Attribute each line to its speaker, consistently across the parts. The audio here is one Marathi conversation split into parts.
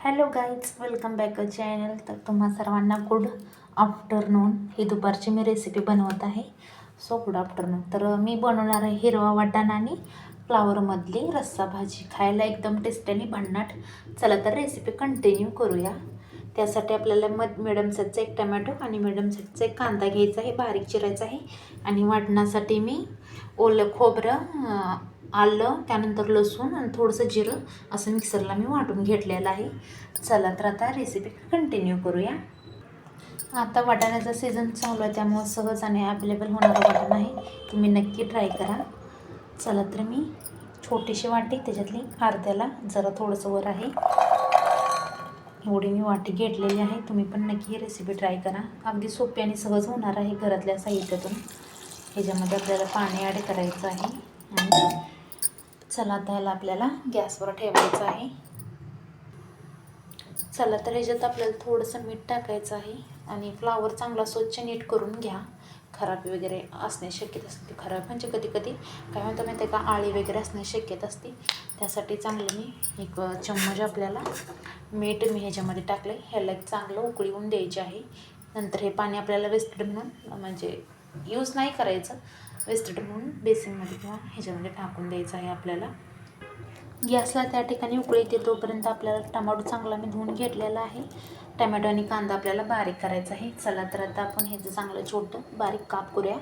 Speaker 1: Hello guys welcome back a channel तर तुम्हा सर्वांना गुड आफ्टरनून ही दुपारची मी रेसिपी बनवत आहे. सो गुड आफ्टरनून तर मी बनवणार आहे हिरवा वाटाणा आणि फ्लावरमधली रस्सा भाजी. खायला एकदम टेस्टी आणि भन्नाट. चला तर रेसिपी कंटिन्यू करूया. त्यासाठी आपल्याला मध मिडम साईजचा एक टमॅटो आणि मिडम साईजचा एक कांदा घ्यायचा आहे. बारीक चिरायचा आहे. आणि वाटण्यासाठी मी ओलं खोबरं आलं त्यानंतर लसूण आणि थोडंसं जिरं असं मिक्सरला मी वाटून घेतलेलं आहे. चला तर आता रेसिपी कंटिन्यू करूया. आता वाटाण्याचा सीझन चालू आहे त्यामुळं सहज आणि अवेलेबल होणारं वाटण आहे. तुम्ही नक्की ट्राय करा. चला तर मी छोटीशी वाटी त्याच्यातली अर्ध्याला जरा थोडंसं वर आहे. एवढी मी वाटी घेतलेली आहे तुम्ही पण नक्की ही रेसिपी ट्राय करा. अगदी सोपी आणि सहज होणार आहे घरातल्या साहित्यातून. ह्याच्यामध्ये आपल्याला पाणी ॲड करायचं आहे. आणि चला आता ह्याला आपल्याला गॅसवर ठेवायचं आहे. चला तर ह्याच्यात आपल्याला थोडंसं मीठ टाकायचं आहे आणि फ्लावर चांगला स्वच्छ नीट करून घ्या. खराब वगैरे असणे शक्यता असते खराब म्हणजे कधी कधी काय म्हणतो माहिती आहे का आळी वगैरे असणे शक्यता असते. त्यासाठी चांगलं मी एक चम्मच आपल्याला मीठ मी ह्याच्यामध्ये टाकलं ह्याला एक चांगलं उकळी द्यायची आहे. नंतर हे पाणी आपल्याला वेस्टेड म्हणून म्हणजे यूज नाही करायचं. वेस्टेड म्हणून बेसिनमध्ये किंवा ह्याच्यामध्ये टाकून द्यायचं आहे आपल्याला. गॅसला त्या ठिकाणी उकळी येते तोपर्यंत आपल्याला टमाटो चांगला मी धुवून घेतलेला आहे. टमॅटो आणि कांदा आपल्याला बारीक करायचा आहे. चला तर आता आपण ह्याचं चांगलं छोटं बारीक काप करूया.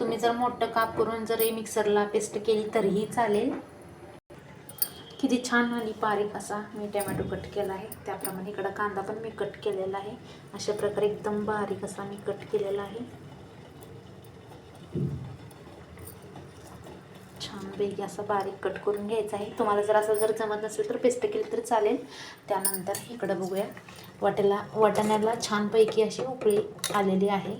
Speaker 1: तुम्ही जर मोठं काप करून जर हे मिक्सरला पेस्ट केली तरीही चालेल. किती छान आणि बारीक असा मी टमॅटो कट केला आहे. त्याप्रमाणे इकडं कांदा पण मी कट केलेला आहे. अशा प्रकारे एकदम बारीक असा मी कट केलेला आहे. बेगी असं बारीक कट करून घ्यायचा आहे. तुम्हाला जर असं जर जमत नसेल तर पेस्ट केली तर चालेल. त्यानंतर इकडं बघूया. वाट्याला वाटाण्याला छानपैकी अशी उकळी आलेली आहे.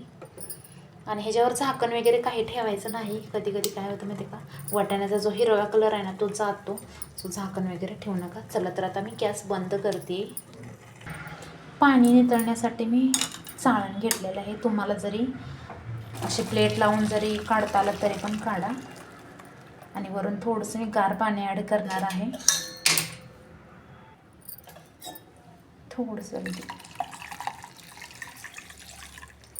Speaker 1: आणि ह्याच्यावर झाकण वगैरे काही ठेवायचं नाही. कधी कधी काय होतं माहिती का? वाटाण्याचा जो हिरवा कलर आहे ना तो जातो. सो झाकण वगैरे ठेवू नका. चला तर आता मी गॅस बंद करते. पाणी नितळण्यासाठी मी चाळण घेतलेलं आहे. तुम्हाला जरी अशी प्लेट लावून जरी काढता आलं तरी पण काढा. आणि वरून थोडंसं मी गार पाणी ॲड करणार आहे. थोडंसं म्हणजे.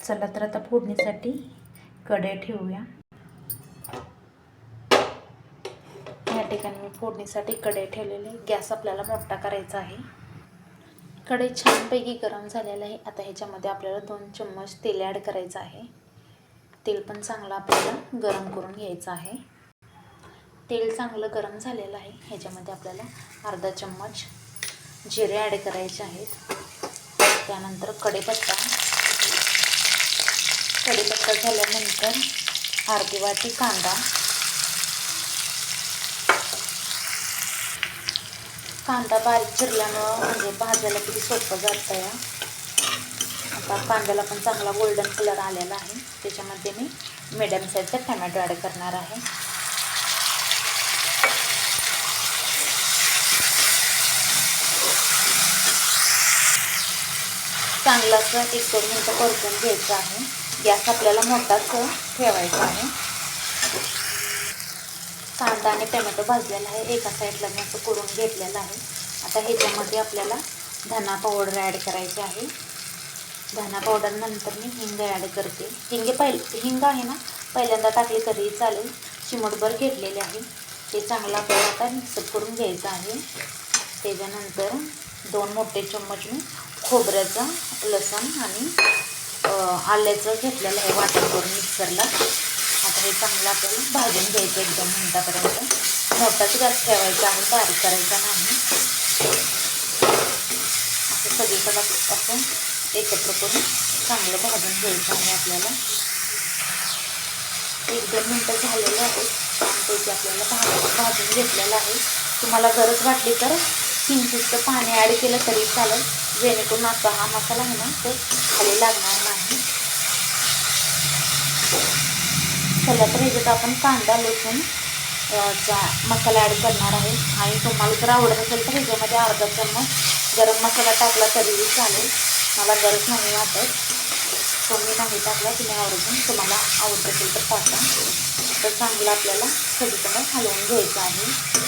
Speaker 1: चला तर आता फोडणीसाठी कढई ठेवूया. या ठिकाणी मी फोडणीसाठी कढई ठेवलेली गॅस आपल्याला मोठा करायचा आहे. कढई छानपैकी गरम झालेलं आहे. आता ह्याच्यामध्ये आपल्याला दोन चम्मच तेल ॲड करायचं आहे. तेल पण चांगलं आपल्याला गरम करून घ्यायचं आहे. तेल चांगलं गरम झालेलं आहे. ह्याच्यामध्ये आपल्याला अर्धा चम्मच जिरे ॲड करायचे आहेत. त्यानंतर कढीपत्ता. कढीपत्ता झाल्यानंतर अर्धी वाटी कांदा. कांदा बारीक चिरल्यामुळं म्हणजे भाजायला किती सोपं जातं या. आता कांद्याला पण चांगला गोल्डन कलर आलेला आहे. त्याच्यामध्ये मी मिडियम साईजचा टमॅटो ॲड करणार आहे. चांगला असं एक दोन मिनटं परतून घ्यायचं आहे. गॅस आपल्याला मोठाच ठेवायचा आहे. कांदा आणि टमॅटो भाजलेला आहे. एका साईडला मी असं करून घेतलेलं आहे. आता ह्याच्यामध्ये आपल्याला धना पावडर ॲड करायची आहे. धना पावडर नंतर मी हिंग ॲड करते. हिंगे पहिले हिंग आहे ना पहिल्यांदा टाकली तरीही चालेल. चिमटभर घेतलेले आहे. ते चांगलं आपल्याला आता मिक्सअप करून घ्यायचं आहे. त्याच्यानंतर दोन मोठे चम्मच मी खोबऱ्याचं लसण आणि आल्याचं घेतलेलं आहे वाटण करून मिक्सरला. आता हे चांगलं आपल्याला भाजून घ्यायचं एकदम मिनटापर्यंत. मोठाच गॅस ठेवायचा आहे बारीक करायचा नाही. असं सगळीकडं आपण एकत्र करून चांगलं भाजून घ्यायचं आहे आपल्याला. एक दोन मिनटं झालेलं आहे त्याची आपल्याला भाज भाजून घेतलेलं आहे. तुम्हाला गरज वाटली तर किंचितचं पाणी ॲड केलं तरी चालेल. जेणेकरून असा हा मसाला आहे ना तो खाली लागणार नाही. चला तर ह्याच्यात आपण कांदा लसूण चा मसाला ॲड करणार आहे. आणि तुम्हाला जर आवडत असेल तर ह्याच्यामध्ये अर्धा चम्मच गरम मसाला टाकला तरीही चालेल. मला गरज नाही वाटत. कमी नाही टाकला तुम्ही आवडून तुम्हाला आवडत असेल तर टाका. तर चांगलं आपल्याला सगळीकडे हलवून घ्यायचं आहे.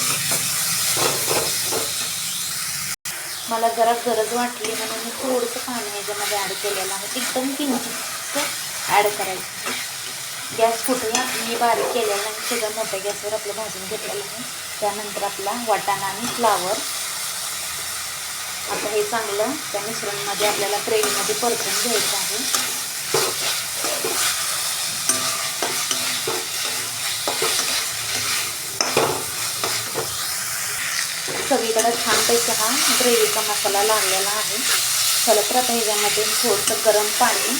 Speaker 1: मला जरा गरज वाटली म्हणून मी थोडंसं पाणी ह्याच्यामध्ये ॲड केलेलं आहे. एकदम किंचित ॲड करायचं. गॅस कुठेही मी बारीक केलेला नाही सगळं मोठ्या गॅसवर आपलं भाजून घेतलेलं आहे. त्यानंतर आपला वाटाणा आणि फ्लावर आता हे चांगलं त्या मिश्रणमध्ये आपल्याला ग्रेव्हीमध्ये परतून घ्यायचं आहे. सगळीकडे छानपैकी हा ग्रेव्हीचा मसाला लागलेला आहे. चला तर आता ह्याच्यामध्ये थोडंसं गरम पाणी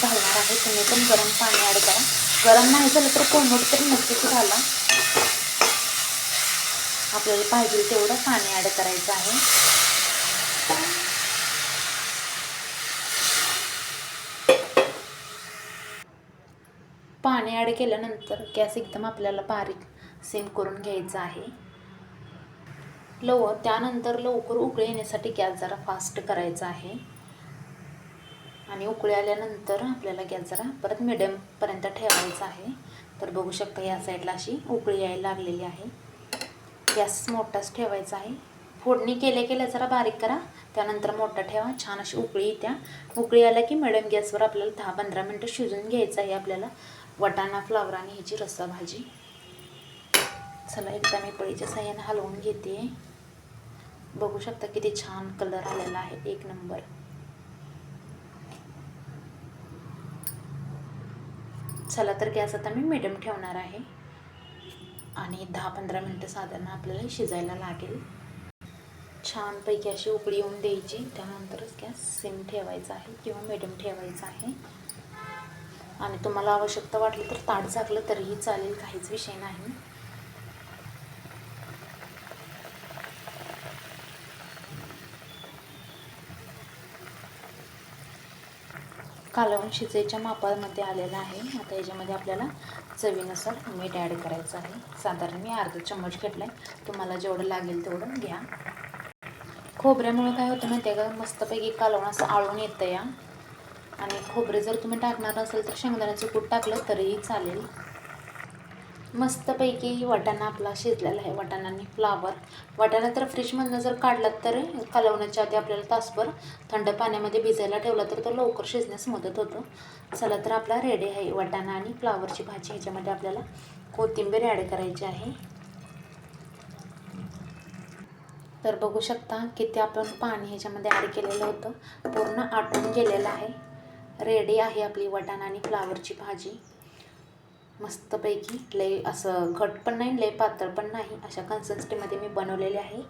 Speaker 1: घालणार आहे. तुम्ही पण गरम पाणी ॲड करा. गरम नाही झालं तर कोमट तरी नक्कीच घाला. आपल्याला पाहिजे तेवढं पाणी ॲड करायचं आहे. पाणी ॲड केल्यानंतर गॅस एकदम आपल्याला बारीक सिम करून घ्यायचा आहे. लव त्यानंतर लवकर उकळी येण्यासाठी गॅस जरा फास्ट करायचा आहे. आणि उकळी आल्यानंतर आपल्याला गॅस जरा परत मिडियमपर्यंत ठेवायचा आहे. तर बघू शकता या साईडला अशी उकळी यायला लागलेली आहे. गॅस मोठाच ठेवायचा आहे. फोडणी केल्या केल्या जरा बारीक करा. त्यानंतर मोठा ठेवा. छान अशी उकळी त्या उकळी आल्या की मिडियम गॅसवर आपल्याला दहा पंधरा मिनटं शिजून घ्यायचं आहे आपल्याला. वटाणा फ्लावर आणि ह्याची रस्सा भाजी. चला एकदा मी पळीच्या साह्याने हलवून घेते. बघू शकता किती छान कलर आलेला आहे. एक नंबर चला तर गॅस आता मी मिडियम ठेवणार आहे. आणि दहा पंधरा मिनटं साधारण आपल्याला शिजायला लागेल. छानपैकी अशी उकळी येऊन द्यायची. त्यानंतरच गॅस सिम ठेवायचा आहे किंवा मिडियम ठेवायचा आहे. आणि तुम्हाला आवश्यकता वाटली तर ताट झाकलं तरीही चालेल. काहीच विषय नाही. कालवण शिजेच्या मापामध्ये आलेलं आहे. आता याच्यामध्ये आपल्याला चवीनुसार मीठ ॲड करायचं आहे. साधारण मी अर्धा चम्मच घेतला आहे तुम्हाला जेवढं लागेल तेवढं घ्या. खोबऱ्यामुळं काय होतं माहिती आहे का? मस्तपैकी कालवण असं आळून येतं या आणि खोबरे जर तुम्ही टाकणार असेल तर शेंगदाण्याचं कूट टाकलं तरीही चालेल. मस्तपैकी वाटाणा आपला शिजलेला आहे. वाटाणा आणि फ्लावर. वाटाणा तर फ्रीजमधनं जर काढलात तर कालवण्याच्या आधी आपल्याला तासभर थंड पाण्यामध्ये भिजायला ठेवला तर तो लवकर शिजण्यास मदत होतो. चला तर आपला रेडी आहे वाटाणा आणि फ्लावरची भाजी. ह्याच्यामध्ये आपल्याला कोथिंबीर ॲड करायची आहे. तर बघू शकता किती आपण पाणी ह्याच्यामध्ये ॲड केलेलं होतं. पूर्ण आटून गेलेलं आहे. रेडी आहे आपली वाटाणा आणि फ्लावरची भाजी. मस्तपैकी. लय असं घट पण नाही लय पातळ पण नाही. अशा कन्सिस्टन्सीमध्ये मी बनवलेले आहे.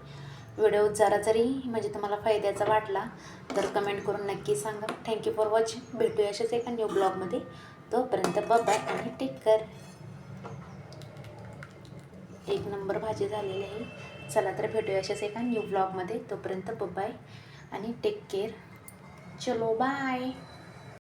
Speaker 1: व्हिडिओ जरा जरी म्हणजे तुम्हाला फायद्याचा वाटला तर कमेंट करून नक्की सांगा. थँक्यू फॉर वॉचिंग भेटूया अशाच एका न्यू ब्लॉगमध्ये तोपर्यंत बाय आणि टेक कर एक नंबर भाजी झालेली आहे. चला तर भेटूया अशाच एका न्यू ब्लॉगमध्ये तोपर्यंत बाय आणि टेक केअर चलो बाय